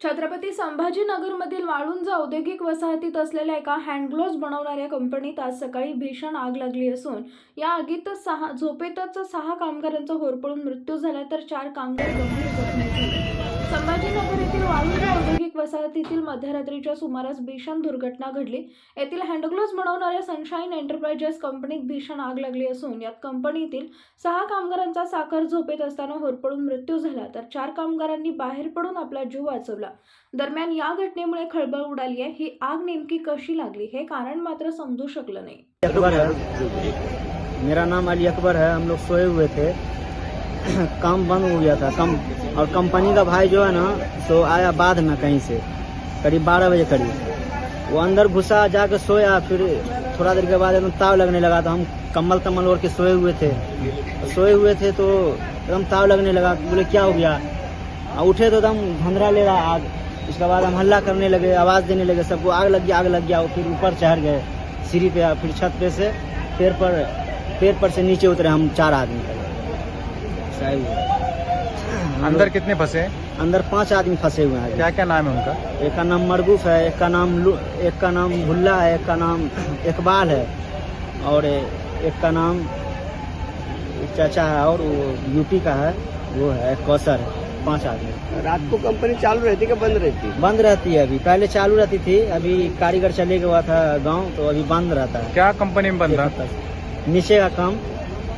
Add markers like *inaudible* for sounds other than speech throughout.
छत्रपती संभाजीनगरमधील वाळुंज औद्योगिक वसाहतीत असलेल्या एका हँडग्लोव्ज बनवणाऱ्या कंपनीत आज सकाळी भीषण आग लागली असून या आगीत सहा झोपेतच सहा कामगारांचा होरपळून मृत्यू झाला तर चार कामगार गंभीर जखमी झाले. संभाजीनगर येथील वाळुंज औद्योगिक वसाहतीतील मध्यरात्रीच्या सुमारास भीषण दुर्घटना घडली. येथील हँडग्लोव्ज बनवणाऱ्या सनशाईन एंटरप्राइजेस कंपनीत भीषण आग लागली असून यात कंपनीतील सहा कामगारांचा साखर झोपेत असताना होरपळून मृत्यू झाला तर चार कामगारांनी बाहेर पडून आपला जीव वाचवला. दरम्यान या घटनेमुळे खळबळ उडाली आहे. ही आग नेमकी कशी लागली हे कारण मात्र समजू शकलं नाही. मेरा नाम अली अकबर है। हम लोग सोए हुए थे। *coughs* काम बंद हो गया था, कम, और कंपनी का भाई जो है ना, सो आया बाद में कहीं से, करीब बारह बजे करीब। वो अंदर घुसा, जाके सोया, फिर थोड़ा देर के बाद एकदम ताव लगने लगा तो हम कम्बल तम्बल ओढ़ के सोए हुए थे। सोए हुए थे तो एकदम ताव लगने लगा, बोले, क्या हो गया? उठे तो एकदम धंधरा ले रहा आग। उसके बाद हम हल्ला करने लगे, आवाज़ देने लगे, सबको आग लग गया, आग लग गया और फिर ऊपर चढ़ गए, सीढ़ी पे, फिर छत पे से, पेड़ पर पेड़ पर से नीचे उतरे हम चार आदमी। ही। हम अंदर कितने फंसे हैं? अंदर पाँच आदमी फंसे हुए हैं। क्या क्या नाम है उनका? एक का नाम मरगूफ है एक का नाम लु- एक का नाम भुल्ला है एक का नाम इकबाल है और एक का नाम चाचा है और वो यूपी का है वो है कौसर है पाँच आदमी। रात को कंपनी चालू रहती है बंद रहती? है बंद रहती है अभी। पहले चालू रहती थी अभी कारीगर चले गया था गाँव तो अभी बंद रहता है। क्या कंपनी में बंद था? नीचे का काम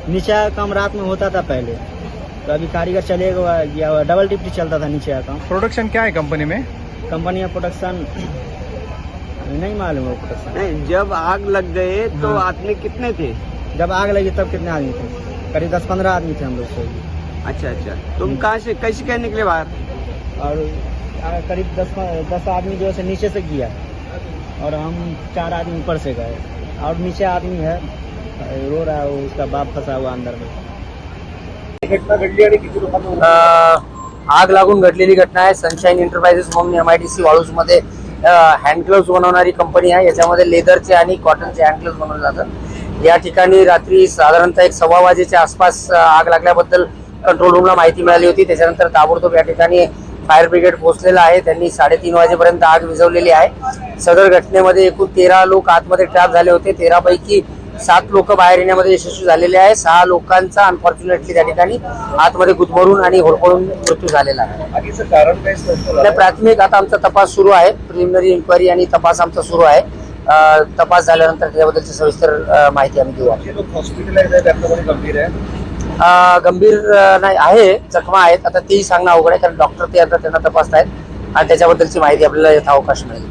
नीचे का काम रात में होता था पहले। तो अभी कारीगर चले गया गया हुआ डबल डिप्टी चलता था नीचे का प्रोडक्शन क्या है कंपनी में? कंपनी का प्रोडक्शन नहीं मालूम है प्रोडक्शन नहीं जब आग लग गए तो हाँ। आदमी कितने थे? जब आग लगी तब कितने आदमी थे? करीब दस पंद्रह आदमी थे हम लोग से। अच्छा अच्छा। तुम कहाँ से कैसे क्या निकले बाहर? और करीब दस दस आदमी जो है नीचे से गया। और हम चार आदमी ऊपर से गए। और नीचे आदमी है रो रहा है उसका बाप फंसा हुआ अंदर में। अ, आग लागून घडलेली घटना आहे. सनशाईन एंटरप्राइजेस म्हणून एम आय डी सी वाळूजमध्ये हँड ग्लोव्स बनवणारी कंपनी आहे. याच्यामध्ये लेदरचे आणि कॉटनचे हँड ग्लोव्स बनवले जातात. या ठिकाणी रात्री साधारणतः एक सव्वा वाजेच्या आसपास आग लागल्याबद्दल कंट्रोल रूमला माहिती मिळाली होती. त्याच्यानंतर ताबडतोब या ठिकाणी फायर ब्रिगेड पोहोचलेला आहे. त्यांनी साडेतीन वाजेपर्यंत आग विझवलेली आहे. सदर घटनेमध्ये एकूण तेरा लोक आतमध्ये ट्रॅप झाले होते. तेरापैकी सात लोक बाहेर येण्यामध्ये यशस्वी झालेले आहे सहा लोकांचा अनफॉर्च्युनेटली त्या ठिकाणी आतमध्ये गुदमरून आणि होरपळून मृत्यू झालेला आहे. प्राथमिक आता आमचा तपास सुरू आहे. प्रिलिमिनरी इन्क्वायरी आणि तपास आमचा सुरू आहे. तपास झाल्यानंतर त्याच्याबद्दलची सविस्तर माहिती आम्ही देऊ. गंभीर नाही आहे जखमा आहेत. आता तेही सांगणं अवघड आहे कारण डॉक्टर ते आता त्यांना तपासत आहेत आणि त्याच्याबद्दलची माहिती आपल्याला यथावकाश मिळेल.